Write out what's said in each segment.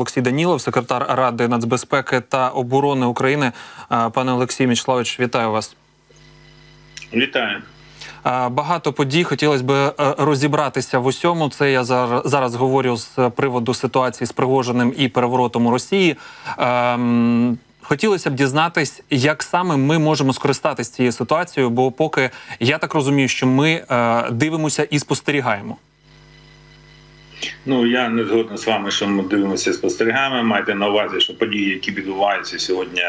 Олексій Данілов, секретар Ради нацбезпеки та оборони України. Е, Пане Олексій Мічславович, вітаю вас. Вітаю. Е, Багато подій хотілося б е, розібратися в усьому. Це я зараз говорю з приводу ситуації з Пригожиним і переворотом у Росії. Ем, Хотілося б дізнатись, як саме ми можемо скористатися цією ситуацією, бо поки я так розумію, що ми дивимося і спостерігаємо. Ну я не згоден з вами, що ми дивимося, спостерігаємо. Майте на увазі, що події, які відбуваються сьогодні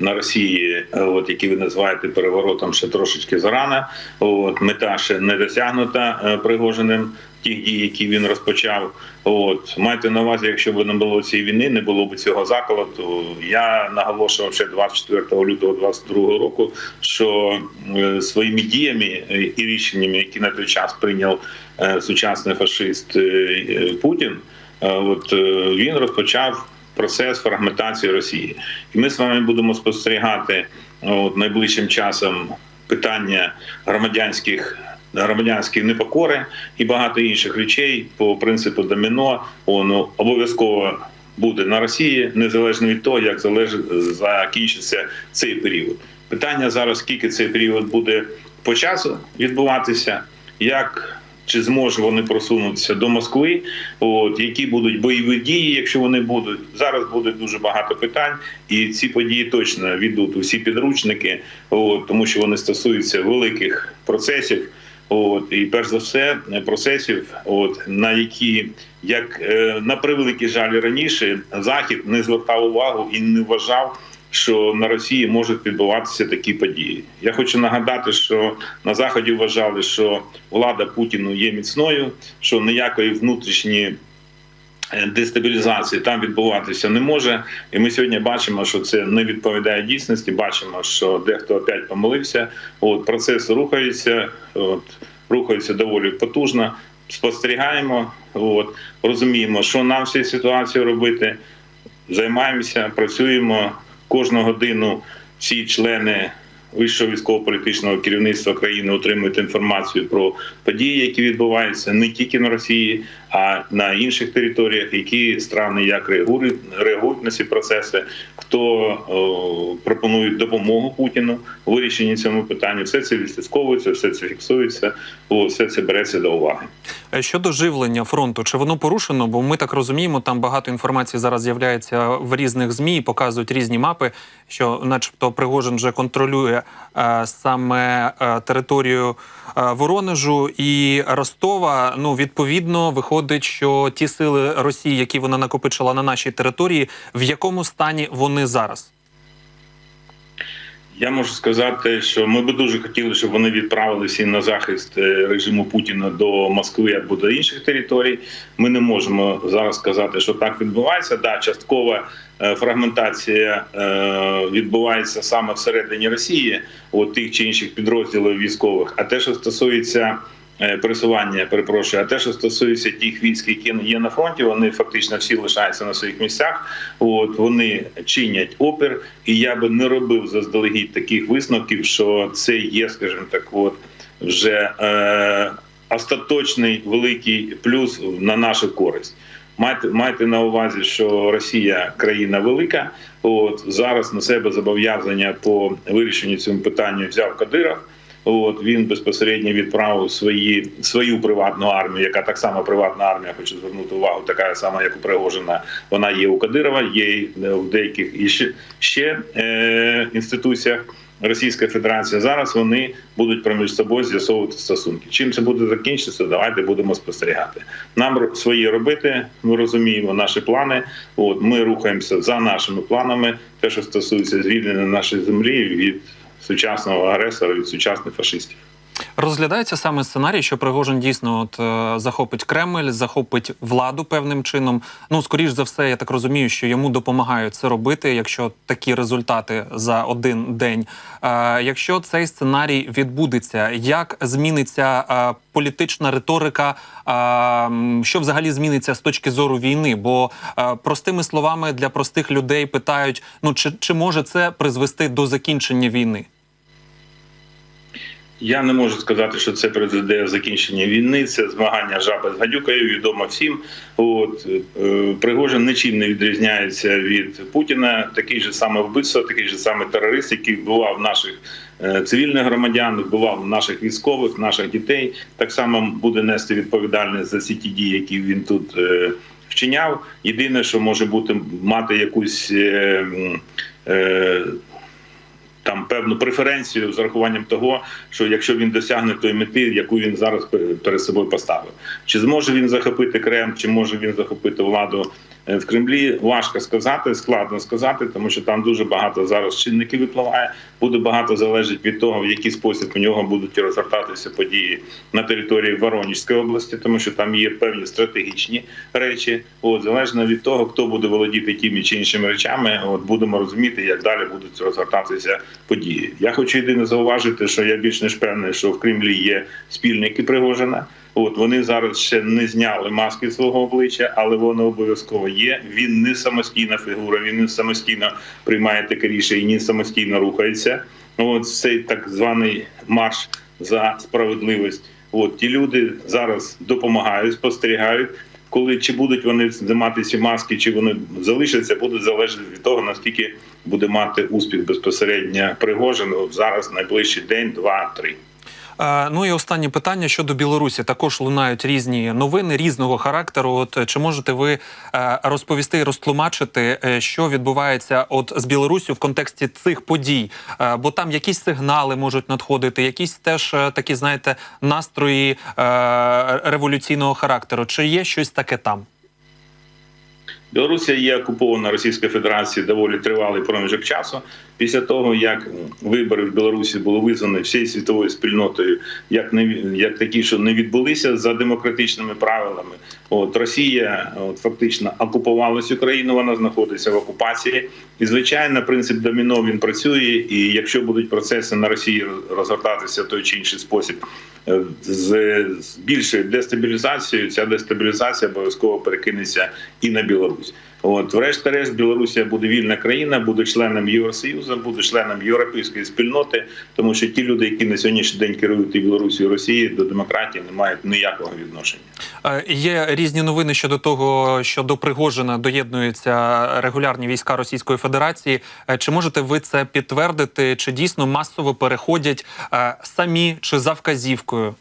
на Росії, е, от які ви називаєте переворотом, ще трошечки зарано. От мета ще не досягнута пригоженим. Пригожиним. Тих дій, які він розпочав, от майте на увазі, якщо б не було цієї війни, не було б цього заколоту. Я наголошував ще 24 лютого 22 року, що е, своїми діями і рішеннями, які на той час прийняв е, сучасний фашист е, Путін, от він розпочав процес фрагментації Росії, і ми з вами будемо спостерігати от, найближчим часом питання громадянських. Громадянської непокори і багато інших речей по принципу доміно воно обов'язково буде на Росії, незалежно від того, як закінчиться цей період. Питання зараз, скільки цей період буде по часу відбуватися, як чи зможуть вони просунутися до Москви, от які будуть бойові дії, якщо вони будуть зараз буде дуже багато питань, і ці події точно відуть усі підручники, от, тому що вони стосуються великих процесів. От і перш за все процесів, от на які як е, на превеликий жаль раніше захід не звертав увагу і не вважав, що на Росії можуть відбуватися такі події. Я хочу нагадати, що на заході вважали, що влада Путіну є міцною, що ніякої внутрішньої е, дестабілізації там відбуватися не може. І ми сьогодні бачимо, що це не відповідає дійсності. Бачимо, що дехто опять помилився. От процес рухається, от рухається доволі потужно. Спостерігаємо, от розуміємо, що нам в цій ситуації робити. Займаємося, працюємо кожну годину. Всі члени вищого військово-політичного керівництва країни отримують інформацію про події, які відбуваються не тільки на Росії, а на інших територіях, які страни як реагують, на ці процеси, хто о, пропонує допомогу Путіну вирішенні цьому питанню. Все це відслідковується, все це фіксується, все це береться до уваги. Е, Щодо живлення фронту, чи воно порушено? Бо ми так розуміємо, там багато інформації зараз з'являється в різних змі, показують різні мапи, що, начебто, Пригожин вже контролює саме е, територію е, Воронежу і Ростова. Ну, відповідно, виходить, що ті сили Росії, які вона накопичила на нашій території, в якому стані вони зараз? Я можу сказати, що ми би дуже хотіли, щоб вони відправилися на захист е, режиму Путіна до Москви або до інших територій. Ми не можемо зараз сказати, що так відбувається. Да, часткова е, фрагментація е, відбувається саме всередині Росії, у тих чи інших підрозділів військових. А те, що стосується пересування, перепрошую, а те, що стосується тих військ, які є на фронті, вони фактично всі лишаються на своїх місцях. От вони чинять опір, і я би не робив заздалегідь таких висновків, що це є, скажімо так, от вже е, остаточний великий плюс на нашу користь. Майте майте на увазі, що Росія країна велика. От зараз на себе зобов'язання по вирішенню цього питання взяв Кадиров. От він безпосередньо відправив свої свою приватну армію, яка так само приватна армія, хочу звернути увагу, така сама, як у Пригожина. Вона є у Кадирова, є й в деяких і ще, е, інституціях. Російська Федерація зараз вони будуть проміж собою з'ясовувати стосунки. Чим це буде закінчитися? Давайте будемо спостерігати. Нам свої робити. Ми розуміємо наші плани. От ми рухаємося за нашими планами. Те, що стосується звільнення нашої землі від сучасного агресора, від сучасних фашистів. Розглядається саме сценарій, що Пригожин дійсно от е, захопить Кремль, захопить владу певним чином. Ну, скоріш за все, я так розумію, що йому допомагають це робити, якщо такі результати за один день. Е, якщо цей сценарій відбудеться, як зміниться е, політична риторика? Е, що взагалі зміниться з точки зору війни? Бо е, простими словами для простих людей питають: ну чи, чи може це призвести до закінчення війни? Я не можу сказати, що це призведе закінчення війни. Це змагання жаби з гадюкою. Відомо всім. От е, Пригожин нічим не відрізняється від Путіна. Такий же саме вбивство, такий же саме терорист, який вбивав наших е, цивільних громадян, вбивав наших військових, наших дітей. Так само буде нести відповідальність за всі ті дії, які він тут. е, Вчиняв єдине, що може бути мати якусь там певну преференцію з рахуванням того, що якщо він досягне тої мети, яку він зараз пе- перед собою поставив, чи зможе він захопити Крем, чи може він захопити владу в Кремлі, важко сказати, складно сказати, тому що там дуже багато зараз чинників випливає. Буде багато залежить від того, в який спосіб у нього будуть розгортатися події на території Воронежської області, тому що там є певні стратегічні речі. От залежно від того, хто буде володіти тими чи іншими речами, от будемо розуміти, як далі будуть розгортатися події. Я хочу єдине зауважити, що я більш ніж певний, що в Кремлі є спільники Пригожина. От вони зараз ще не зняли маски свого обличчя, але воно обов'язково є. Він не самостійна фігура, він не самостійно приймає таке рішення, не самостійно рухається. От цей так званий марш за справедливість. От ті люди зараз допомагають, спостерігають. Коли чи будуть вони знімати ці маски, чи вони залишаться, буде залежати від того, наскільки буде мати успіх безпосередньо Пригожин зараз найближчий день, два, три. Е, Ну і останнє питання щодо Білорусі. Також лунають різні новини різного характеру. От е, чи можете ви е, розповісти і розтлумачити, е, що відбувається от з Білорусю в контексті цих подій? Е, Бо там якісь сигнали можуть надходити, якісь теж е, такі, знаєте, настрої е, революційного характеру. Чи є щось таке там? Білорусія є окупована Російською Федерацією доволі тривалий проміжок часу. Після того, як вибори в Білорусі були визнані всією світовою спільнотою, як не як такі, що не відбулися за демократичними правилами. От Росія от фактично окупувала цю країну, вона знаходиться в окупації. І звичайно, принцип доміно він працює. І якщо будуть процеси на Росії розгортатися в той чи інший спосіб е, з більшою дестабілізацією, ця дестабілізація обов'язково перекинеться і на Білорусь. От, врешті-решт, Білорусія буде вільна країна, буде членом Євросоюзу, буде членом європейської спільноти, тому що ті люди, які на сьогоднішній день керують і Білорусі і Росії, до демократії не мають ніякого відношення. Є різні новини щодо того, що до Пригожина доєднуються регулярні війська Російської Федерації. Е, Чи можете ви це підтвердити? Чи дійсно масово переходять е, самі чи за вказівкою?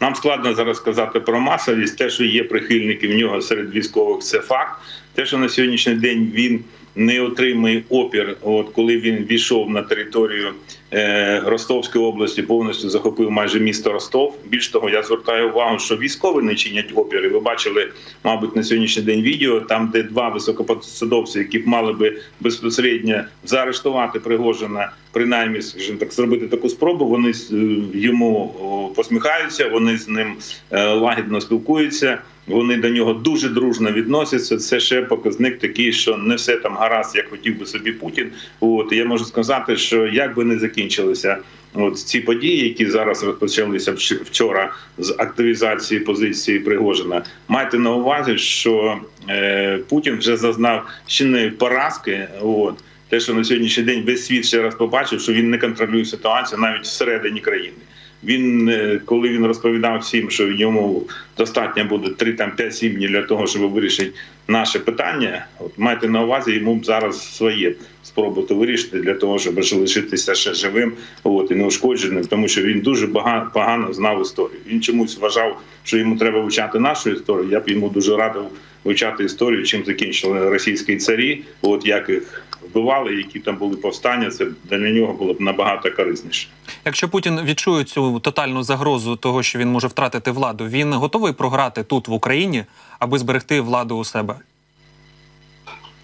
Нам складно зараз сказати про масовість. Те, що є прихильники в нього серед військових, це факт. Те, що на сьогоднішній день він не отримує опір, от коли він війшов на територію е, Ростовської області, повністю захопив майже місто Ростов. Більш того, я звертаю увагу, що військові не чинять опір. І ви бачили, мабуть, на сьогоднішній день відео, там, де два високопосадовці, які б мали би безпосередньо заарештувати Пригожина, принаймні, скажімо так, зробити таку спробу. Вони е, йому посміхаються, вони з ним е, лагідно спілкуються. Вони до нього дуже дружно відносяться. Це ще показник такий, що не все там гаразд, як хотів би собі Путін. От я можу сказати, що як би не закінчилися от ці події, які зараз розпочалися вчора з активізації позиції Пригожина, майте на увазі, що е, Путін вже зазнав чинної поразки. От те, що на сьогоднішній день весь світ ще раз побачив, що він не контролює ситуацію навіть всередині країни. Він е, коли він розповідав всім, що йому достатньо буде 3 там 5-7 для того, щоб вирішити наше питання. От майте на увазі, йому б зараз своє спробувати вирішити для того, щоб залишитися ще живим, от і неушкодженим, тому що він дуже багато погано знав історію. Він чомусь вважав, що йому треба вивчати нашу історію. Я б йому дуже радив вивчати історію, чим закінчили російські царі, от як їх вбивали, які там були повстання. Це для нього було б набагато корисніше. Якщо Путін відчує цю тотальну загрозу того, що він може втратити владу, він готовий програти тут в Україні, аби зберегти владу у себе.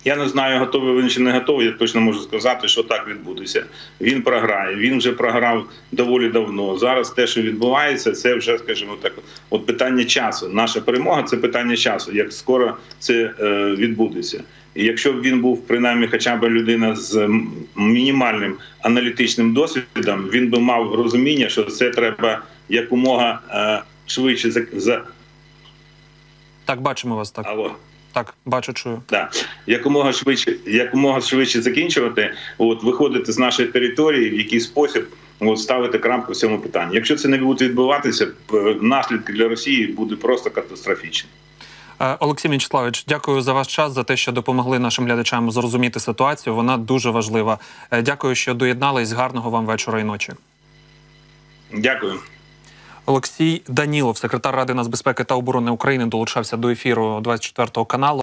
Я не знаю, готовий він чи не готовий. Я точно можу сказати, що так відбудеться. Він програє. Він вже програв доволі давно. Зараз те, що відбувається, це вже, скажімо так, от питання часу. Наша перемога це питання часу. Як скоро це е, відбудеться. І якщо б він був принаймні, хоча б людина з мінімальним аналітичним досвідом, він би мав розуміння, що це треба якомога е, швидше за, Так, бачимо вас так. Алло. Так, бачу, чую. Да. Якомога швидше, якомога швидше закінчувати, от виходити з нашої території, в який спосіб от, ставити крапку в цьому питанні. Якщо це не буде відбуватися, наслідки для Росії будуть просто катастрофічні. Е, Олексій Мячеславович, дякую за ваш час, за те, що допомогли нашим глядачам зрозуміти ситуацію. Вона дуже важлива. Е, Дякую, що доєднались. Гарного вам вечора і ночі. Дякую. Олексій Данілов, секретар Ради нацбезпеки та оборони України, долучався до ефіру 24 каналу.